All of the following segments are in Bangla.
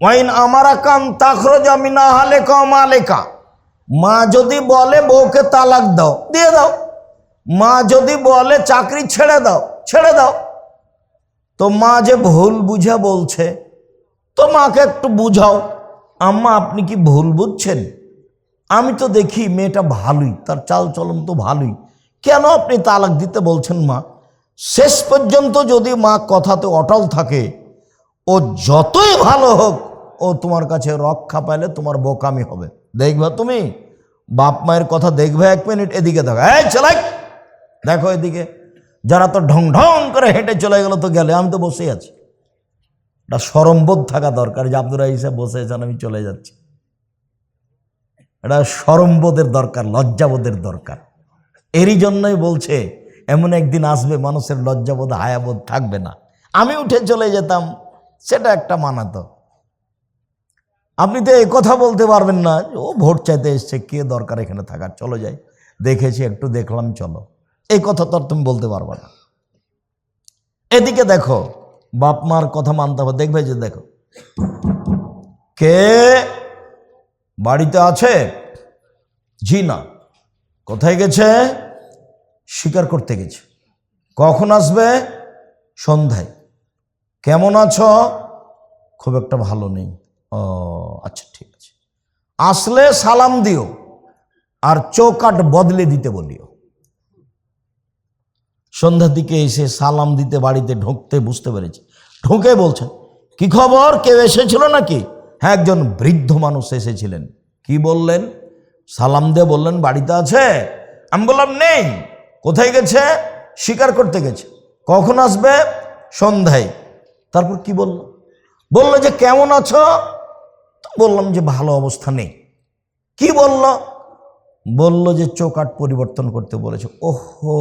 ওয়াইন আমারা কান তাখরজ আমি না হালেকা মালেকা মা যদি বলে বউকে তালাক দাও, দিয়ে দাও। মা যদি বলে চাকরি ছেড়ে দাও ছেড়ে দাও। তো মা যে ভুল বুঝে বলছে, তো মাকে একটু বুঝাও। আম্মা, আপনি কি ভুল বুঝছেন? আমি তো দেখি মেয়েটা ভালোই, তার চাল চলন তো ভালোই। কেন আপনি তালাক দিতে বলছেন মা? শেষ পর্যন্ত যদি মা কথাতে অটল থাকে ও যতই ভালো হোক, ও তোমার কাছে রক্ষা পাইলে তোমার বোকামি হবে। দেখবা তুমি? বাপ মায়ের কথা দেখবে এক মিনিট, এদিকে দেখো। এই চলাই দেখো এদিকে। যারা তো ঢং ঢং করে হেঁটে চলে গেল তো গেলে, আমি তো বসেই আছি। একটা সরমবোধ থাকা দরকার যে আব্দুল রাহিসা বসে আছেন, আমি চলে যাচ্ছি। এটা সরমবোধের দরকার লজ্জাবোধের দরকার। এরই জন্যই বলছে, এমন একদিন আসবে, মানুষের লজ্জাবোধ হায়াবোধ থাকবে না। আমি উঠে চলে যেতাম। সেটা একটা মানাতো। আপনি তো এই কথা বলতে পারবেন না, ও ভোট চাইতে এসছে, কে দরকার এখানে থাকার? চলো যাই, দেখেছি, একটু দেখলাম, চলো। এই কথা তো আর তুমি বলতে পারবে না। এদিকে দেখো, বাপ মার কথা মানতে হবে। দেখবে যে দেখো, কে বাড়িতে আছে? জি না। কোথায় গেছে? শিকার করতে গেছে। কখন আসবে? সন্ধ্যায়। কেমন আছো? খুব একটা ভালো নেই। ও আচ্ছা ঠিক আছে। আসলে সালাম দিও আর চৌকাট বদলে দিতে বলিও। সন্ধ্যার দিকে এসে সালাম দিতে বাড়িতে ঢুকতে বুঝতে পেরেছি। ঢুকে বলছেন, কি খবর? কেউ এসেছিল নাকি? হ্যাঁ একজন বৃদ্ধ মানুষ এসেছিলেন। কি বললেন? সালাম দিয়ে বললেন, বাড়িতে আছে? আমি বললাম, নেই। কোথায় গেছে? শিকার করতে গেছে। কখন আসবে? সন্ধ্যায়। তারপর কি বলল? বলল যে, কেমন আছো? বললাম যে, ভালো অবস্থা নেই। কি বলল? বলল যে চৌকাট পরিবর্তন করতে বলেছে। ওহো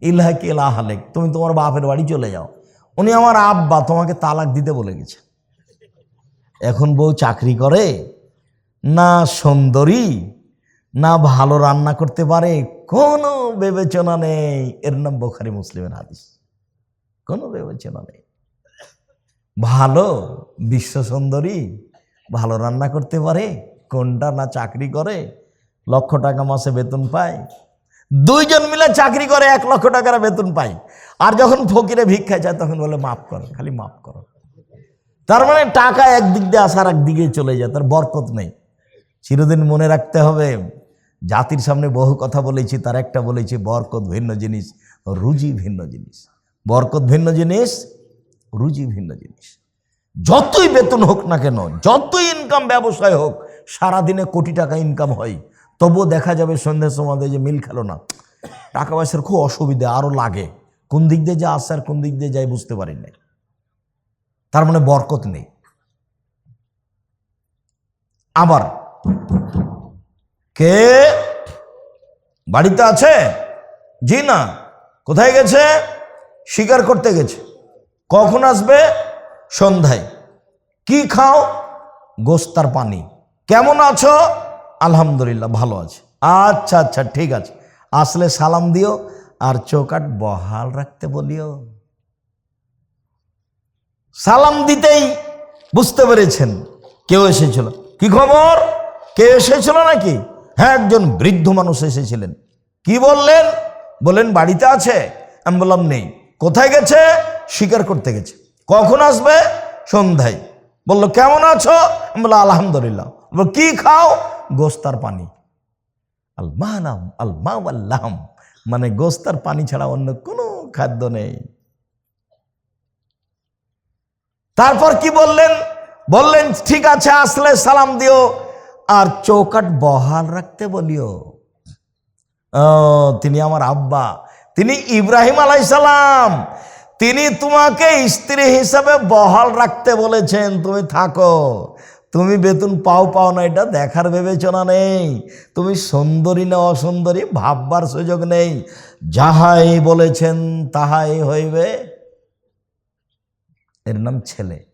ইলাহাকে ইলাহালেক তুমি তোমার বাপের বাড়ি চলে যাও। উনি আমার আব্বা, তোমাকে তালাক দিতে বলে গেছে। এখন বউ চাকরি করে, না সুন্দরী, না ভালো রান্না করতে পারে, কোনো বিবেচনা নেই। এর নাম বোখারি মুসলিমের হাদিস। কোনো বিবেচনা নেই। ভালো বিশ্ব সুন্দরী ভালো রান্না করতে পারে, কোনটা না চাকরি করে, লক্ষ টাকা মাসে বেতন পায়। দুইজন মিলে চাকরি করে, এক লক্ষ টাকার বেতন পায়। আর যখন ফকিরে ভিক্ষা চায়, তখন বলে, মাফ করো, খালি মাফ করো। তার মানে টাকা একদিক দিয়ে আসার একদিকে চলে যায়, তার বরকত নেই। চিরদিন মনে রাখতে হবে, জাতির সামনে বহু কথা বলেছি, তার একটা বলেছি, বরকত ভিন্ন জিনিস, রুজি ভিন্ন জিনিস। বরকত ভিন্ন জিনিস রুজি ভিন্ন জিনিস। যতই বেতন হোক না কেন, যতই ইনকাম ব্যবসায় হোক, সারাদিনে কোটি টাকা ইনকাম হয়। তবুও দেখা যাবে সন্ধ্যা সময় যে মিল খেলো না। টাকা পয়সার খুব অসুবিধা আরও লাগে। কোন দিক দিয়ে যা আসছে আর কোন দিক দিয়ে যাই বুঝতে পারি না তার মানে বরকত নেই। আবার, কে বাড়িতে আছে? জি না। কোথায় গেছে? শিকার করতে গেছে। কখন আসবে? সন্ধ্যায়। কি খাও? গোস্তার পানি। কেমন আছো? আলহামদুলিল্লাহ, ভালো আছে। আচ্ছা আচ্ছা ঠিক আছে। আসলে সালাম দিও আর চৌকাট বহাল রাখতে বলিও। সালাম দিতেই বুঝতে পেরেছেন কেউ এসেছিল। কি খবর? কেউ এসেছিল নাকি? হ্যাঁ একজন বৃদ্ধ মানুষ এসেছিলেন। কি বললেন? বলেন বাড়িতে আছে? আমি বললাম, নেই। কোথায় গেছে? শিকার করতে গেছে। কখন আসবে? সন্ধ্যায়। বলল, কেমন আছো? আমি বললাম, আলহামদুলিল্লাহ। বলল কি খাও? গোস্তার পানি। মানে গোস্তার পানি ছাড়া অন্য কোনো খাদ্য নেই। তারপর কি বললেন? বললেন, ঠিক আছে, আসলে সালাম দিও আর চৌকাট বহাল রাখতে বলিও। তিনি আমার আব্বা। তিনি ইব্রাহিম আলাইসালাম তিনি তোমাকে স্ত্রী হিসাবে বহাল রাখতে বলেছেন, তুমি থাকো। তুমি বেতন পাও পাও না, এটা দেখার বিবেচনা নেই। তুমি সুন্দরী না অসুন্দরী, ভাববার সুযোগ নেই। যাহাই বলেছেন, তাহাই হইবে। এর নাম ছেলে।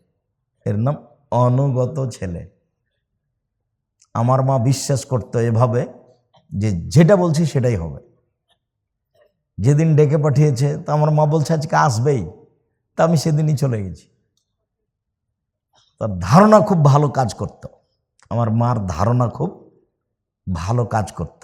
এর নাম অনুগত ছেলে। আমার মা বিশ্বাস করতো এভাবে যে যেটা বলছি সেটাই হবে। যেদিন ডেকে পাঠিয়েছে, তো আমার মা বলছে, আজকে আসবেই। তা আমি সেদিনই চলে গেছি। তার ধারণা খুব ভালো কাজ করত। আমার মার ধারণা খুব ভালো কাজ করত।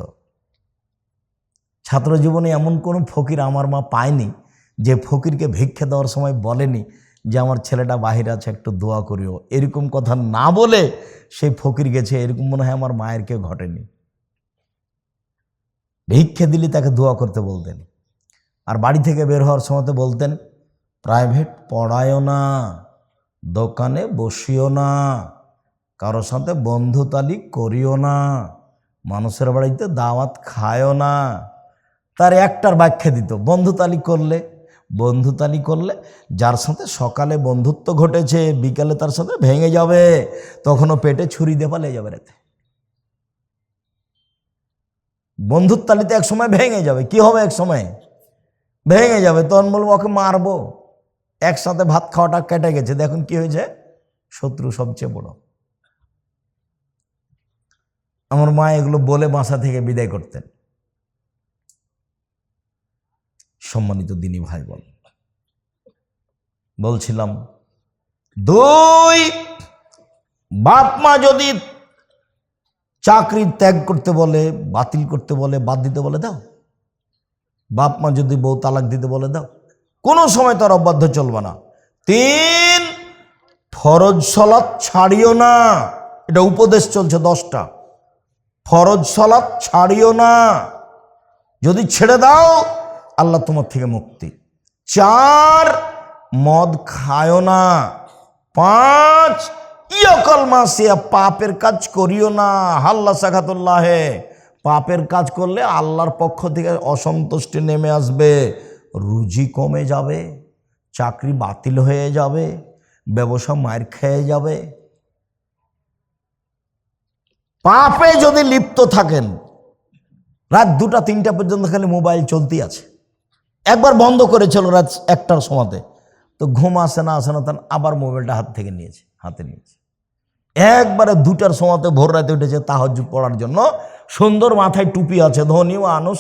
ছাত্র জীবনে এমন কোনো ফকির আমার মা পায়নি, যে ফকিরকে ভিক্ষে দেওয়ার সময় বলেনি যে, আমার ছেলেটা বাহিরে আছে, একটু দোয়া করিও। এরকম কথা না বলে সেই ফকির গেছে, এরকম মনে হয় আমার মায়ের কেউ ঘটেনি। ভিক্ষে দিলে তাকে দোয়া করতে বলতেন। আর বাড়ি থেকে বের হওয়ার সময় বলতেন, প্রাইভেট পড়ায়ও না, দোকানে বসিও না, কারোর সাথে বন্ধুতালি করিও না, মানুষের বাড়িতে দাওয়াত খায়ও না। তার একটার ব্যাখ্যা দিত, বন্ধুতালি করলে বন্ধুতালি করলে যার সাথে সকালে বন্ধুত্ব ঘটেছে, বিকালে তার সাথে ভেঙে যাবে, তখনও পেটে ছুরি দিয়ে পালিয়ে যাবে রেতে। বন্ধুর তালিতে এক সময় ভেঙে যাবে, কি হবে এক সময় ভেঙে যাবে, তখন বলব, ওকে মারবো। একসাথে ভাত খাওয়াটা কেটে গেছে। দেখুন কি হয়েছে, শত্রু সবচেয়ে বড়। আমার মা এগুলো বলে বাসা থেকে বিদায় করতেন। সম্মানিত দিনী ভাই বল বলছিলাম, দুই, বাপ মা যদি চাকরি ত্যাগ করতে বলে, বাতিল করতে বলে, বাদ দিতে বলে, দাও। বাপ মা যদি বউ তালাক দিতে বলে দাও, কোনো সময় তার অবাধ্য চলবে না। তিন, ফরজ সলাৎ ছাড়িও না। এটা উপদেশ চলছে দশটা। ফরজ সলাৎ ছাড়িও না। যদি ছেড়ে দাও, আল্লাহ তোমার থেকে মুক্তি। চার, মদ খায়ও না। পাঁচ, ইয়কল মাসিয়া, পাপের কাজ করিও না। হাল্লা সাখাতুল্লাহে পাপের কাজ করলে আল্লাহর পক্ষ থেকে অসন্তুষ্টি নেমে আসবে, রুজি কমে যাবে, চাকরি বাতিল হয়ে যাবে, ব্যবসা মায়ের খেয়ে যাবে। পাপে যদি লিপ্ত থাকেন, রাত দুটা, তিনটা পর্যন্ত খালি মোবাইল চলতেই আছে। একবার বন্ধ করেছিল রাত একটার সময়তে। তো ঘুম আসে না আসে না তখন আবার মোবাইলটা হাত থেকে নিয়েছে, হাতে নিয়েছে। একবারে দুটার সময়তে ভোর রাতে উঠেছে তাহাজ পড়ার জন্য। সুন্দর মাথায় টুপি আছে, ধনী মানুষ।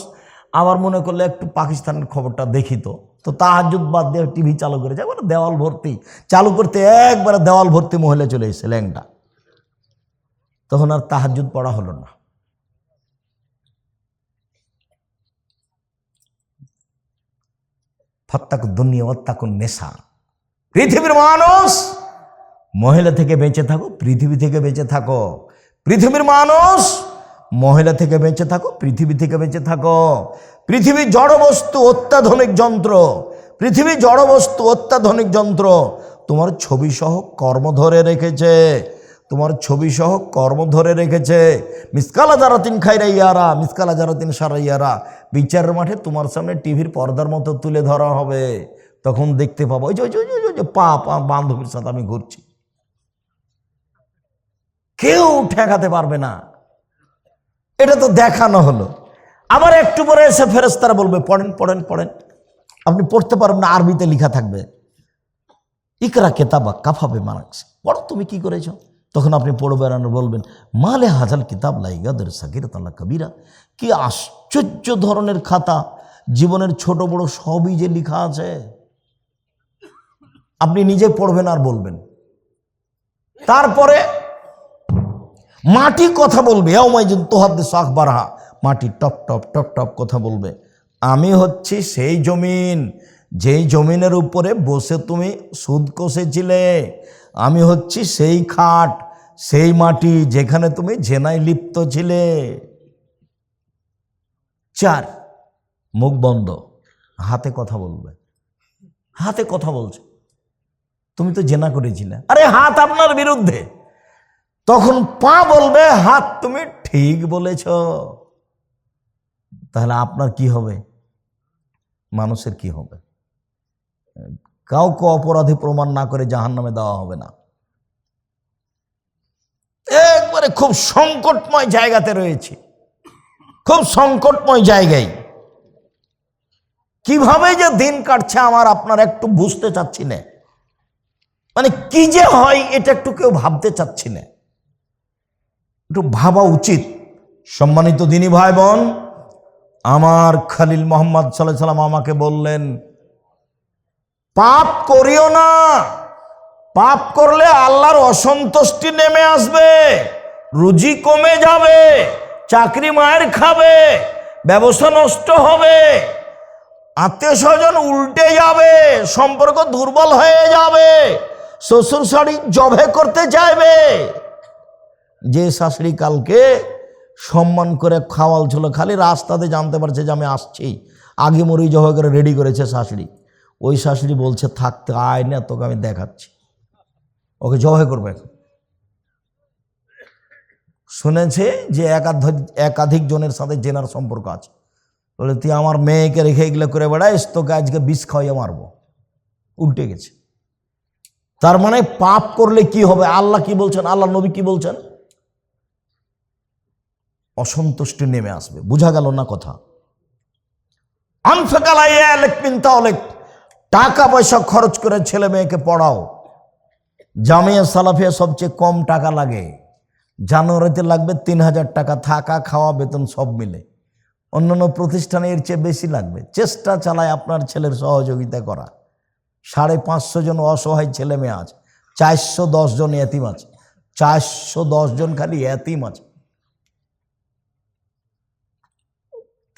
আবার মনে করলে একটু পাকিস্তানের খবরটা দেখি তো। তো তাহাজুদ বাদ দিয়ে টিভি চালু করেছে, একবারে দেওয়াল ভর্তি। চালু করতে একবারে দেওয়াল ভর্তি মহিলা চলে এসেছে ল্যাংটা। তখন আর তাহাজুদ পড়া হলো না। ফত্তাকু দুনিয়া ওত্তাকু নেশা। পৃথিবীর মানুষ মহিলা থেকে বেঁচে থাকো পৃথিবী থেকে বেঁচে থাকো। পৃথিবীর মানুষ মহিলা থেকে বেঁচে থাকো পৃথিবী থেকে বেঁচে থাকো। পৃথিবী জড়বস্তু অত্যাধুনিক যন্ত্র। পৃথিবী জড়বস্তু অত্যাধুনিক যন্ত্র। তোমার ছবি সহ কর্ম ধরে রেখেছে। তোমার ছবি সহ কর্ম ধরে রেখেছে। মিসকালা জারাতিন খাইরা ইয়ারা মিসকালা জারাতিন সারা ইয়ারা। বিচারের মাঠে তোমার সামনে টিভির পর্দার মতো তুলে ধরা হবে। তখন দেখতে পাবো। ওই যে, ওই যে পা পা বান্ধবীর সাথে আমি ঘুরছি। কেউ ঠেকাতে পারবে না। এটা তো দেখানো হলো। আবার একটু পরে এসে ফেরেস্তারা বলবে, পড়েন পড়েন পড়েন। আপনি পড়তে পারবেন না, আরবিতে লেখা থাকবে। ইকরা কেতাবা কাফাবে মানাক্স পড়ো, তুমি কি করেছ? তখন আপনি পড়বেন আর বলবেন, মালে হাজাল কিতাব লাইগাদের সাকির তাল্লা কবিরা। কি আশ্চর্য ধরনের খাতা। জীবনের ছোট বড় সবই যে লেখা আছে। আপনি নিজে পড়বেন আর বলবেন। তারপরে মাটি কথা বলবে। বারহা মাটি টপ টপ টপ টপ কথা বলবে। আমি হচ্ছি সেই জমিন। যেই জমিনের উপরে বসে তুমি সুদ কষেছিলে, আমি হচ্ছি সেই খাট, সেই মাটি যেখানে তুমি জেনায় লিপ্ত ছিলে। চার, মুখ বন্ধ। হাতে কথা বলবে। হাতে কথা বলছে। তুমি তো জেনা করেছিলে। আরে হাত আপনার বিরুদ্ধে। তখন পা বলবে, হাত তুমি ঠিক বলেছ। তাহলে আপনার কি হবে? মানুষের কি হবে? কাউকে অপরাধী প্রমাণ না করে জাহান নামে দেওয়া হবে না। একবারে খুব সংকটময় জায়গাতে রয়েছে। খুব সংকটময় জায়গায়। কীভাবে যে দিন কাটছে আমার আপনার একটু বুঝতে চাচ্ছি না। মানে কি যে হয় এটা একটু কেউ ভাবতে চাচ্ছি না। একটু ভাবা উচিত। সম্মানিত দিনী ভাই বোন আমার খালিল মোহাম্মদ সাল্লাহ সাল্লাম আমাকে বললেন, পাপ করিও না, পাপ করলে আল্লাহর অসন্তুষ্টি নেমে আসবে, রুজি কমে যাবে, চাকরি মায়ের খাবে, ব্যবসা নষ্ট হবে আত্মীয় স্বজন উল্টে যাবে, সম্পর্ক দুর্বল হয়ে যাবে শ্বশুর শাড়ি জবে করতে চাইবে যে শাশুড়ি কালকে সম্মান করে খাওয়াল ছিল, খালি রাস্তাতে জানতে পারছে যে আমি আসছি। আগে মরি জবে করে রেডি করেছে শাশুড়ি। ওই শাশুড়ি বলছে থাকতে আয় না, তোকে আমি দেখাচ্ছি। ওকে জবে করবে। শুনেছে যে একাধিক একাধিক জনের সাথে জেনার সম্পর্ক আছে। বলে, তুই আমার মেয়েকে রেখে এগুলো করে বেড়াইস, তোকে আজকে বিষ খাওয়াইয়া মারবো। উল্টে গেছে। তার মানে পাপ করলে কি হবে? আল্লাহ কি বলছেন? আল্লাহ নবী কি বলছেন? অসন্তুষ্টি নেমে আসবে। বোঝা গেল না কথা? টাকা পয়সা খরচ করে ছেলে মেয়েকে পড়াও। জামিয়া সালাফিয়া সবচেয়ে কম টাকা লাগে। জানুয়ারিতে লাগবে তিন হাজার টাকা, থাকা, খাওয়া, বেতন সব মিলে। অন্যান্য প্রতিষ্ঠানে এর চেয়ে বেশি লাগবে। চেষ্টা চালায় আপনার ছেলের সহযোগিতা করা। সাড়ে পাঁচশো জন অসহায় ছেলে মেয়ে আছে, চারশো দশ জন এতিম আছে, চারশো দশ জন খালি এতিম আছে।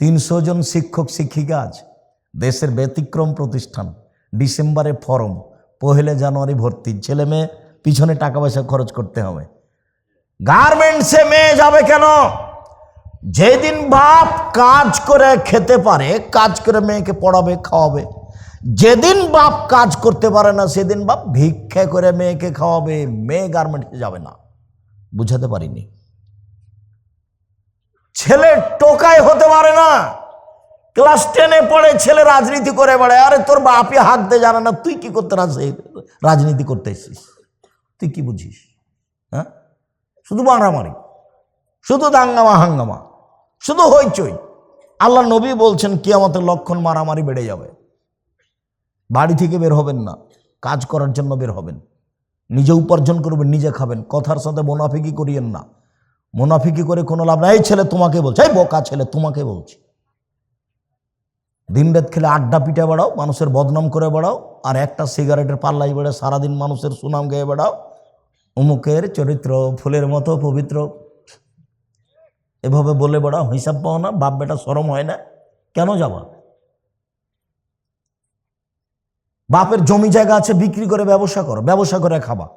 তিনশো জন শিক্ষক, শিক্ষিকা আছে দেশের ব্যতিক্রম প্রতিষ্ঠান। ডিসেম্বরে ফরম, পহেলে জানুয়ারি ভর্তি। ছেলে মেয়ে, পিছনে টাকা পয়সা খরচ করতে হবে। গার্মেন্টসে মেয়ে যাবে কেন? যেদিন বাপ কাজ করে খেতে পারে, কাজ করে মেয়েকে পড়াবে, খাওয়াবে। যেদিন বাপ কাজ করতে পারে না, সেদিন বাপ ভিক্ষা করে মেয়েকে খাওয়াবে। মেয়ে গার্মেন্টসে যাবে না। বুঝাতে পারিনি। ছেলে টোকাই হতে পারে না। ক্লাস টেনে পড়ে ছেলে রাজনীতি করে বেড়ায়। আরে তোর বাপি হাঁকতে জানে না, তুই কি করতে রাজ- রাজনীতি করতে এসছিস? তুই কি বুঝিস? হ্যাঁ? শুধু মারামারি, শুধু দাঙ্গামা হাঙ্গামা, শুধু হইচই। আল্লাহ নবী বলছেন কি আমাদের লক্ষণ মারামারি বেড়ে যাবে। বাড়ি থেকে বের হবেন না, কাজ করার জন্য বের হবেন। নিজে উপার্জন করবেন, নিজে খাবেন। কথার সাথে মোনাফিকি করিয়েন না। মোনাফিকি করে কোনো লাভ নাই। ছেলে তোমাকে বলছে, এই বোকা ছেলে তোমাকে বলছে। দিন রাত খেলে আড্ডা পিঠে বেড়াও, মানুষের বদনাম করে বেড়াও, আর একটা সিগারেটের পাল্লাই বেড়ে সারাদিন মানুষের সুনাম গেয়ে বেড়াও। অমুকের চরিত্র ফুলের মতো পবিত্র। এভাবে বলে বেড়াও, হিসাব পাও না, বাপ বেটা সরম হয় না। কেন যাবা? বাপের জমি জায়গা আছে, বিক্রি করে ব্যবসা করো, ব্যবসা করে খাবা।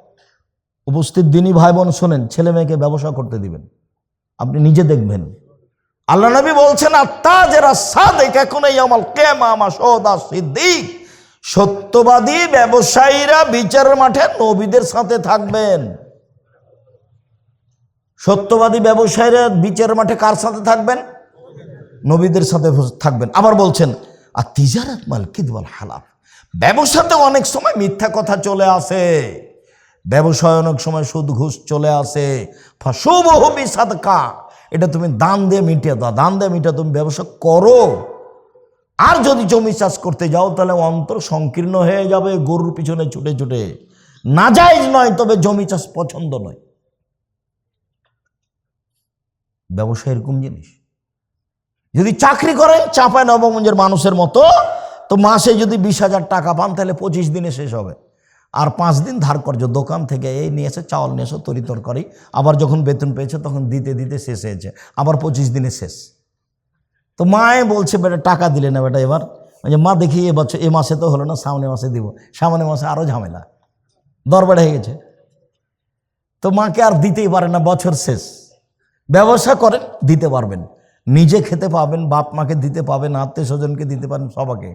উপস্থিত দিনই ভাই বোন শোনেন, ছেলে মেয়েকে ব্যবসা করতে দিবেন। আপনি নিজে দেখবেন। আল্লাহ নবী বলছেন, আত্মা যারা সাদেক এখন এই আমল কেমা আমা সদা সিদ্দিক। সত্যবাদী ব্যবসায়ীরা বিচারের মাঠে নবীদের সাথে থাকবেন। সত্যবাদী ব্যবসায়ীরা বিচারের মাঠে কার সাথে থাকবেন? নবীদের সাথে থাকবেন। আবার বলছেন আর তিজারাত মাল কিদবাল হালাফ। ব্যবসাতে অনেক সময় মিথ্যা কথা চলে আসে। ব্যবসায় অনেক সময় সুদ ঘুষ চলে আসে। ফাঁসুবহবি সাদকা। এটা তুমি দান দিয়ে মিটিয়ে দাও। দান দিয়ে মিটিয়ে তুমি ব্যবসা করো। আর যদি জমি চাষ করতে যাও, তাহলে অন্তর সংকীর্ণ হয়ে যাবে, গরুর পিছনে ছুটে ছুটে। নাজাইজ নয়, তবে জমি চাষ পছন্দ নয়। ব্যবসা এরকম জিনিস। যদি চাকরি করেন চাপায় নবগঞ্জের মানুষের মতো, তো মাসে যদি বিশ হাজার টাকা পান, তাহলে পঁচিশ দিনে শেষ হবে। আর পাঁচ দিন ধার কর্য দোকান থেকে এই নিয়ে এসে, চাউল নিয়ে এসে, তরি তরকারি। আবার যখন বেতন পেয়েছে, তখন দিতে দিতে শেষ হয়েছে। আবার পঁচিশ দিনে শেষ। তো মায়ে বলছে, বেটা, টাকা দিলে না বেটা এবার। যে, মা, দেখি, এ বছর, এ মাসে তো হলো না, সামনে মাসে দিব। সামনে মাসে আরও ঝামেলা। দর বেড়ে হয়ে গেছে। তো মাকে আর দিতেই পারে না, বছর শেষ। ব্যবসা করেন, দিতে পারবেন। নিজে খেতে পাবেন, বাপ মাকে দিতে পাবেন, আত্মীয় স্বজনকে দিতে পারেন সবাকে।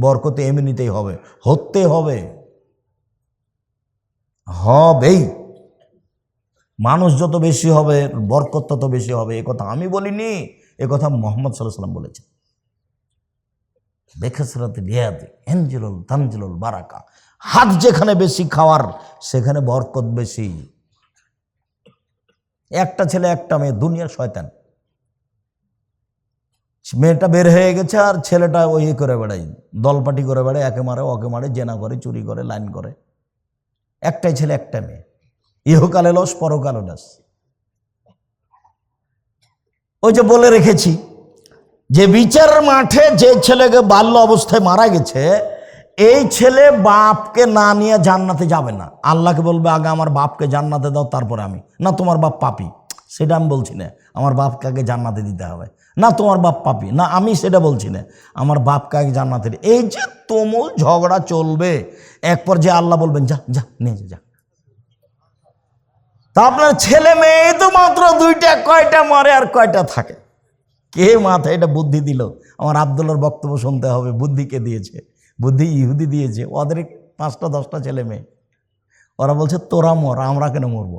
বরকতে এমনিতেই হবে, হতে হবে। হবেই। মানুষ যত বেশি হবে, বরকত তত বেশি হবে, এ কথা আমি বলিনি, এ কথা মোহাম্মদ সাল্লাহ সাল্লাম বলেছেন। বেখসরত রিয়াদি, এনজুলুল তানজুলুল বারাকা, হাত যেখানে বেশি খাওয়ার, সেখানে বরকত বেশি। একটা ছেলে, একটা মেয়ে, দুনিয়ার শয়তান। মেয়েটা বের হয়ে গেছে আর ছেলেটা ওই করে বেড়াই দলপাটি করে বেড়ায়, একে মারে, ওকে মারে, জেনা করে, চুরি করে, লাইন করে। একটাই ছেলে, একটা মেয়ে। ইহকালে লস, পরকালে লস। ওই যে বলে রেখেছি, যে বিচার মাঠে যে ছেলেকে বাল্য অবস্থায় মারা গেছে, এই ছেলে বাপকে না নিয়ে জান্নাতে যাবে না। আল্লাহকে বলবে, আগে আমার বাপকে জান্নাতে দাও, তারপরে আমি। না, তোমার বাপ পাপি। সেটা আমি বলছি না। আমার বাপকে আগে জান্নাতে দিতে হবে। না তোমার বাপ পাপি না আমি সেটা বলছি না। আমার বাপকে আগে জান্নাতে এই যে তুমুল ঝগড়া চলবে এক পর যে আল্লাহ বলবেন যা যা নিয়ে যা, যা। তা আপনার ছেলে মেয়ে তো মাত্র দুইটা কয়টা মরে আর কয়টা থাকে? কে মাথায় এটা বুদ্ধি দিল? আমার আবদুল্লার বক্তব্য শুনতে হবে বুদ্ধি কে দিয়েছে? বুদ্ধি ইহুদি দিয়েছে ওদের পাঁচটা দশটা ছেলে মেয়ে। ওরা বলছে তোরা মর আমরা কেন মরব?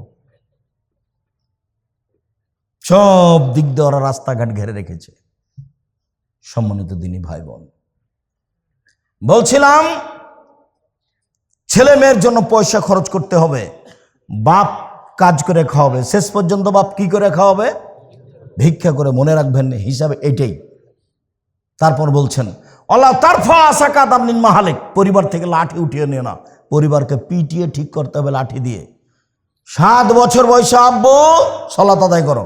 সব দিক দিয়ে ওরা রাস্তাঘাট ঘেরে রেখেছে। সম্মানিত দিনী ভাই বোন বলছিলাম ছেলে মেয়ের জন্য পয়সা খরচ করতে হবে, বাপ কাজ করে খাওয়াবে, শেষ পর্যন্ত বাপ কি করে খাওয়াবে? ভিক্ষা করে মনে রাখবেন, হিসাবে এটাই। তারপর বলছেন, আল্লাহ তারফা আশা কাদাম নিন মাহালেক। পরিবার থেকে লাঠি উঠিয়ে নিও না, পরিবারকে পিটিয়ে ঠিক করতে হবে লাঠি দিয়ে। সাত বছর বয়সে আব্বু সলাত আদায় করো।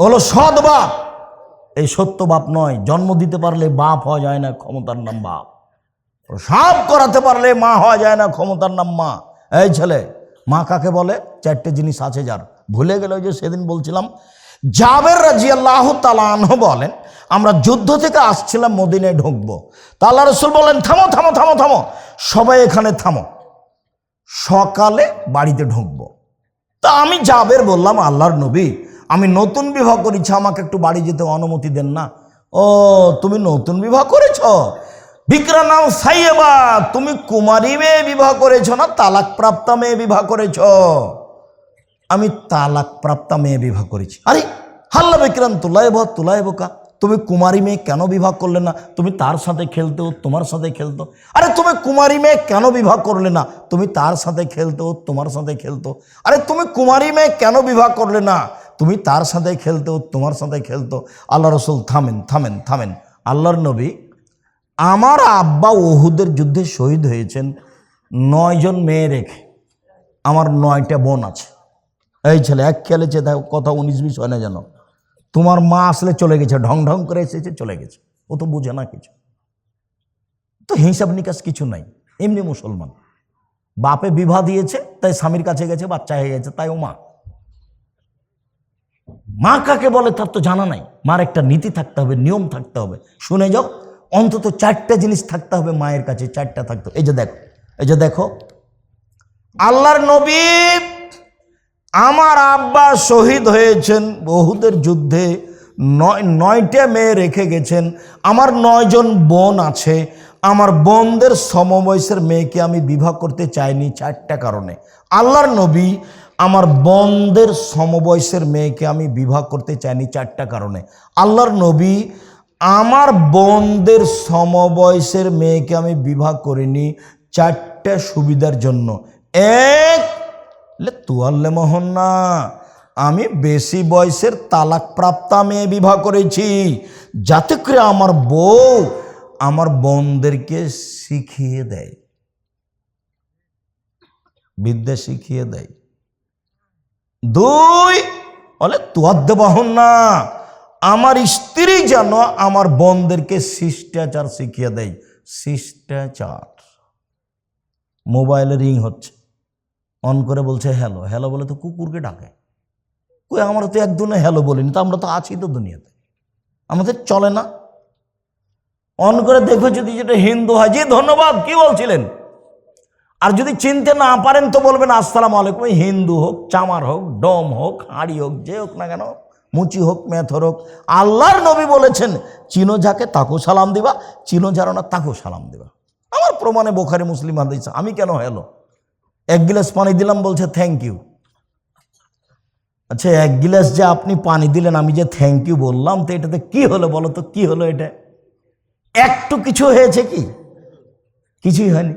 হলো সৎ বাপ। এই সত্য বাপ নয়, জন্ম দিতে পারলে বাপ হওয়া যায় না, ক্ষমতার নাম বাপ। সব করাতে পারলে মা হওয়া যায় না, ক্ষমতার নাম মা। এই ছেলে, মা কাকে বলে? চারটে জিনিস আছে যার। ভুলে গেল যে সেদিন বলছিলাম, জাবের রাজি আল্লাহ তালাহ বলেন, আমরা যুদ্ধ থেকে আসছিলাম, মদিনায় ঢুকবো। তা আল্লাহ রসুল বলেন, থামো থামো থামো থামো। সবাই এখানে থামো। সকালে বাড়িতে ঢুকবো। তা আমি জাবের বললাম, আল্লাহর নবী আমি নতুন বিবাহ করেছি, আমাকে একটু বাড়ি যেতে অনুমতি দেন না। ও, তুমি নতুন বিবাহ করেছ? বিক্রা নাম সাইয়েবা, তুমি কুমারী মেয়ে বিবাহ করেছ না তালাক প্রাপ্তা মেয়ে বিবাহ করেছ? আমি তালাক প্রাপ্তা মেয়ে বিবাহ করেছি। আরে, হাল্লা বিক্রান তুলাইব তুলাইব কা তুমি কুমারী মেয়ে কেন বিবাহ করলে না? তুমি তার সাথে খেলতো তোমার সাথে খেলতো। আরে, তুমি কুমারী মেয়ে কেন বিবাহ করলে না? তুমি তার সাথে খেলতো তোমার সাথে খেলতো। আরে, তুমি কুমারী মেয়ে কেন বিবাহ করলে না? তুমি তার সাথে খেলতো, তোমার সাথে খেলতো। আল্লাহ রসুল থামেন থামেন থামেন। আল্লাহর নবী, আমার আব্বা ওহুদের যুদ্ধে শহীদ হয়েছেন নয়জন মেয়ে রেখে। আমার নয়টা বোন আছে। এই ছেলে, এক খেলেছে দেখো কথা উনিশ বিশ হয় না যেন। তোমার মা আসলে চলে গেছে, ঢং ঢং করে এসেছে, চলে গেছে। ও তো বুঝে না কিছু। তো হিসাব নিকাশ কিছু নাই। এমনি মুসলমান। বাপে বিবাহ দিয়েছে, তাই স্বামীর কাছে গেছে, বাচ্চা হয়ে গেছে, তাই ও মা। মা কাকে বলে তার তো জানা নাই। মার একটা নীতি থাকতে হবে, নিয়ম থাকতে হবে। শুনে যাও, অন্তত চারটা জিনিস থাকতে হবে মায়ের কাছে, চারটা থাকতে। এই যে দেখো, এই যে দেখো, আল্লাহর নবী আমার আব্বা শহীদ হয়েছেন বহুদের যুদ্ধে, নয়, নয়টা মেয়ে রেখে গেছেন। আমার নয়জন বোন আছে। আমার বোনদের সমবয়সের মেয়েকে আমি বিবাহ করতে চাইনি চারটা কারণে। আল্লাহর নবী আমার বোনদের সমবয়সের মেয়েকে আমি বিবাহ করতে চাইনি চারটা কারণে। আল্লাহর নবী আমার বোনদের সমবয়সের মেয়েকে আমি বিবাহ করিনি চারটা সুবিধার জন্য। এক তুয়াল্লে মোহন না, আমি বেশি বয়সের তালাক প্রাপ্তা মেয়ে বিবাহ করেছি। যাতে করে আমার বউ আমার বোনদেরকে শিখিয়ে দেয়। বিদ্যা শিখিয়ে দেয়। দুই, বলে তুয়াদ্দে বাহন না। আমার স্ত্রী যেন আমার বোনদেরকে শিষ্টাচার শিখিয়ে দেয়। শিষ্টাচার। মোবাইলে রিং হচ্ছে। অন করে বলছে, হ্যালো হ্যালো বলে তো কুকুরকে ডাকে। কই, আমরা তো একদিনে হ্যালো বলিনি, তো আমরা তো আছি তো দুনিয়াতে। আমাদের চলে না। অন করে দেখো যদি যেটা হিন্দু হয়, জি, ধন্যবাদ, কি বলছিলেন? আর যদি চিনতে না পারেন তো বলবেন, আসসালাম আলাইকুম। হিন্দু হোক, চামার হোক, ডম হোক, হাঁড়ি হোক, যে হোক না কেন, মুচি হোক, মেথর হোক, আল্লাহর নবী বলেছেন, চিনো যাকে তাকেও সালাম দিবা, চিনো যারো না তাকেও সালাম দিবা। আমার প্রমাণে বোখারি মুসলিম হাদিস, আমি কেন হেলো এক গিলাস পানি দিলাম, বলছে, থ্যাংক ইউ। আচ্ছা এক গিলাস যে আপনি পানি দিলেন, আমি যে থ্যাংক ইউ বললাম, তো এটাতে কি হলো বলো তো, কি হলো এটা? একটু কিছু হয়েছে কি? কিছুই হয়নি।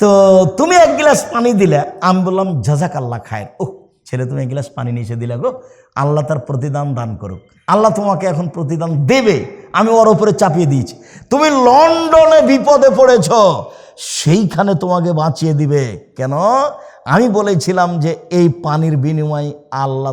তো তুমি এক গিলাস পানি দিলে, আমি বললাম জাজাক আল্লাহ খায় ও ছেলে তুমি এক গিলাস পানি নিচে দিলে গো, আল্লাহ তার প্রতিদান দান করুক। আল্লাহ তোমাকে এখন প্রতিদান দেবে, আমি ওর ওপরে চাপিয়ে দিয়েছি। তুমি লন্ডনে বিপদে পড়েছ, সেইখানে তোমাকে বাঁচিয়ে দিবে। কেন? আমি বলেছিলাম যে, এই পানির বিনিময়ে আল্লাহ